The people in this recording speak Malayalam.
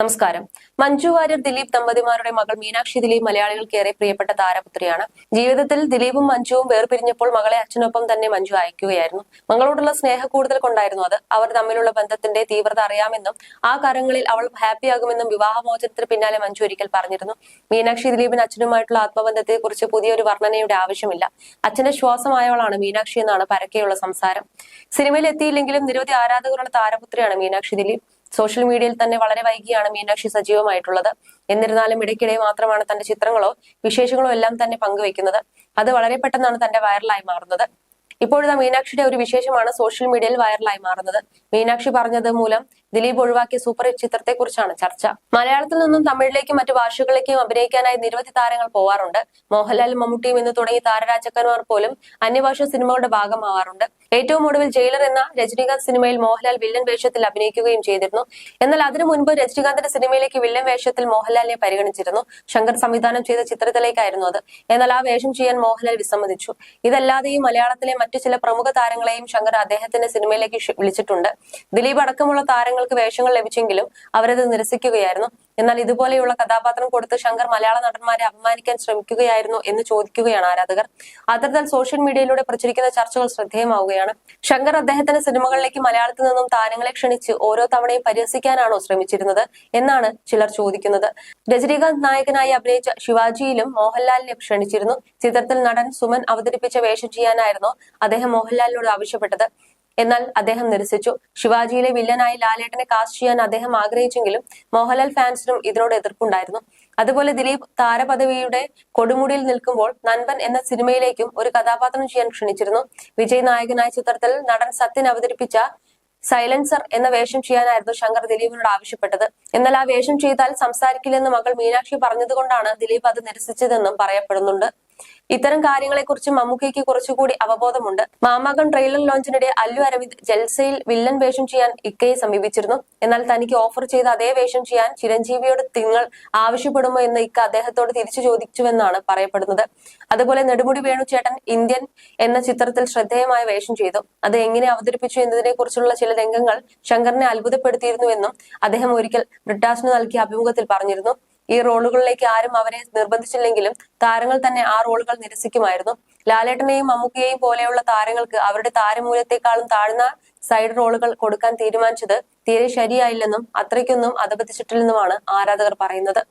നമസ്കാരം. മഞ്ജു വാര്യർ ദിലീപ് ദമ്പതിമാരുടെ മകൾ മീനാക്ഷി ദിലീപ് മലയാളികൾക്കേറെ പ്രിയപ്പെട്ട താരപുത്രിയാണ്. ജീവിതത്തിൽ ദിലീപും മഞ്ജുവും വേർപിരിഞ്ഞപ്പോൾ മകളെ അച്ഛനൊപ്പം തന്നെ മഞ്ജു അയക്കുകയായിരുന്നു. മകളോടുള്ള സ്നേഹ കൂടുതൽ കൊണ്ടായിരുന്നു അത്. അവർ തമ്മിലുള്ള ബന്ധത്തിന്റെ തീവ്രത അറിയാമെന്നും ആ കാര്യങ്ങളിൽ അവൾ ഹാപ്പിയാകുമെന്നും വിവാഹമോചനത്തിന് പിന്നാലെ മഞ്ജു ഒരിക്കൽ പറഞ്ഞിരുന്നു. മീനാക്ഷി ദിലീപിന് അച്ഛനുമായിട്ടുള്ള ആത്മബന്ധത്തെക്കുറിച്ച് പുതിയൊരു വർണനയുടെ ആവശ്യമില്ല. അച്ഛന്റെ ശ്വാസമായവളാണ് മീനാക്ഷി എന്നാണ് പരക്കെയുള്ള സംസാരം. സിനിമയിൽ എത്തിയില്ലെങ്കിലും നിരവധി ആരാധകരുടെ താരപുത്രിയാണ് മീനാക്ഷി ദിലീപ്. സോഷ്യൽ മീഡിയയിൽ തന്നെ വളരെ വൈകിയാണ് മീനാക്ഷി സജീവമായിട്ടുള്ളത്. എന്നിരുന്നാലും ഇടയ്ക്കിടെ മാത്രമാണ് തന്റെ ചിത്രങ്ങളോ വിശേഷങ്ങളോ എല്ലാം തന്നെ പങ്കുവെക്കുന്നത് അത് വളരെ പെട്ടെന്നാണ് തന്റെ വൈറലായി മാറുന്നത്. ഇപ്പോഴത്തെ മീനാക്ഷിയുടെ ഒരു വിശേഷമാണ് സോഷ്യൽ മീഡിയയിൽ വൈറലായി മാറുന്നത്. മീനാക്ഷി പറഞ്ഞത് മൂലം ദിലീപ് ഒഴിവാക്കിയ സൂപ്പർ ഹിറ്റ് ചിത്രത്തെക്കുറിച്ചാണ് ചർച്ച. മലയാളത്തിൽ നിന്നും തമിഴിലേക്കും മറ്റു ഭാഷകളിലേക്കും അഭിനയിക്കാനായി നിരവധി താരങ്ങൾ പോവാറുണ്ട്. മോഹൻലാൽ മമ്മൂട്ടിയും എന്ന് തുടങ്ങി താരരാജക്കന്മാർ പോലും അന്യഭാഷ സിനിമകളുടെ ഭാഗമാവാറുണ്ട്. ഏറ്റവും ഒടുവിൽ ജയിലർ എന്ന രജനീകാന്ത് സിനിമയിൽ മോഹൻലാൽ വില്ലൻ വേഷത്തിൽ അഭിനയിക്കുകയും ചെയ്തിരുന്നു. എന്നാൽ അതിനു മുൻപ് രജനീകാന്തിന്റെ സിനിമയിലേക്ക് വില്ലൻ വേഷത്തിൽ മോഹൻലാലിനെ പരിഗണിച്ചിരുന്നു. ശങ്കർ സംവിധാനം ചെയ്ത ചിത്രത്തിലേക്കായിരുന്നു അത്. എന്നാൽ ആ വേഷം ചെയ്യാൻ മോഹൻലാൽ വിസമ്മതിച്ചു. ഇതല്ലാതെയും മലയാളത്തിലെ മറ്റു ചില പ്രമുഖ താരങ്ങളെയും ശങ്കർ അദ്ദേഹത്തിന്റെ സിനിമയിലേക്ക് വിളിച്ചിട്ടുണ്ട്. ദിലീപ് അടക്കമുള്ള താരങ്ങൾക്ക് വേഷങ്ങൾ ലഭിച്ചെങ്കിലും അവരത് നിരസിക്കുകയായിരുന്നു. എന്നാൽ ഇതുപോലെയുള്ള കഥാപാത്രം കൊടുത്ത് ശങ്കർ മലയാള നടന്മാരെ അപമാനിക്കാൻ ശ്രമിക്കുകയായിരുന്നു എന്ന് ചോദിക്കുകയാണ് ആരാധകർ. അത്തരത്തിൽ സോഷ്യൽ മീഡിയയിലൂടെ പ്രചരിക്കുന്ന ചർച്ചകൾ ശ്രദ്ധേയമാവുകയാണ്. ശങ്കർ അദ്ദേഹത്തിന്റെ സിനിമകളിലേക്ക് മലയാളത്തിൽ നിന്നും താരങ്ങളെ ക്ഷണിച്ച് ഓരോ തവണയും പരിഹസിക്കാനാണോ ശ്രമിച്ചിരുന്നത് എന്നാണ് ചിലർ ചോദിക്കുന്നത്. രജനീകാന്ത് നായകനായി അഭിനയിച്ച ശിവാജിയിലും മോഹൻലാലിനെ ക്ഷണിച്ചിരുന്നു. ചിത്രത്തിൽ നടൻ സുമൻ അവതരിപ്പിച്ച വേഷം ചെയ്യാനായിരുന്നു അദ്ദേഹം മോഹൻലാലിനോട് ആവശ്യപ്പെട്ടത്. എന്നാൽ അദ്ദേഹം നിരസിച്ചു. ശിവാജിയിലെ വില്ലനായി ലാലേട്ടനെ കാസ്റ്റ് ചെയ്യാൻ അദ്ദേഹം ആഗ്രഹിച്ചെങ്കിലും മോഹൻലാൽ ഫാൻസിനും ഇതിനോട് എതിർപ്പുണ്ടായിരുന്നു. അതുപോലെ ദിലീപ് താരപദവിയുടെ കൊടുമുടിയിൽ നിൽക്കുമ്പോൾ നൻപൻ എന്ന സിനിമയിലേക്കും ഒരു കഥാപാത്രം ചെയ്യാൻ ക്ഷണിച്ചിരുന്നു. വിജയ് നായകനായ ചിത്രത്തിൽ നടൻ സത്യൻ അവതരിപ്പിച്ച സൈലൻസർ എന്ന വേഷം ചെയ്യാനായിരുന്നു ശങ്കർ ദിലീപിനോട് ആവശ്യപ്പെട്ടത്. എന്നാൽ ആ വേഷം ചെയ്താൽ സംസാരിക്കില്ലെന്ന് മകൾ മീനാക്ഷി പറഞ്ഞതുകൊണ്ടാണ് ദിലീപ് അത് നിരസിച്ചതെന്നും പറയപ്പെടുന്നുണ്ട്. ഇത്തരം കാര്യങ്ങളെക്കുറിച്ച് മമ്മൂക്കയ്ക്ക് കുറച്ചുകൂടി അവബോധമുണ്ട്. മാമാകൻ ട്രെയിലർ ലോഞ്ചിനിടെ അല്ലു അരവിന്ദ് ജൽസയിൽ വില്ലൻ വേഷം ചെയ്യാൻ ഇക്കയെ സമീപിച്ചിരുന്നു. എന്നാൽ തനിക്ക് ഓഫർ ചെയ്ത അതേ വേഷം ചെയ്യാൻ ചിരഞ്ജീവിയോട് തിങ്ങൾ ആവശ്യപ്പെടുമോ എന്ന് ഇക്ക അദ്ദേഹത്തോട് തിരിച്ചു ചോദിച്ചുവെന്നാണ് പറയപ്പെടുന്നത്. അതുപോലെ നെടുമുടി വേണുചേട്ടൻ ഇന്ത്യൻ എന്ന ചിത്രത്തിൽ ശ്രദ്ധേയമായ വേഷം ചെയ്തു. അത് എങ്ങനെ അവതരിപ്പിച്ചു എന്നതിനെ കുറിച്ചുള്ള ചില രംഗങ്ങൾ ശങ്കറിനെ അത്ഭുതപ്പെടുത്തിയിരുന്നുവെന്നും അദ്ദേഹം ഒരിക്കൽ ബ്രിട്ടാസിന് നൽകിയ അഭിമുഖത്തിൽ പറഞ്ഞിരുന്നു. ഈ റോളുകളിലേക്ക് ആരും അവരെ നിർബന്ധിച്ചില്ലെങ്കിലും താരങ്ങൾ തന്നെ ആ റോളുകൾ നിരസിക്കുമായിരുന്നു. ലാലേട്ടനെയും മമ്മൂക്കയെയും പോലെയുള്ള താരങ്ങൾക്ക് അവരുടെ താരമൂല്യത്തെക്കാളും താഴ്ന്ന സൈഡ് റോളുകൾ കൊടുക്കാൻ തീരുമാനിച്ചത് തീരെ ശരിയായില്ലെന്നും അത്രയ്ക്കൊന്നും അധപതിച്ചിട്ടില്ലെന്നുമാണ് ആരാധകർ പറയുന്നത്.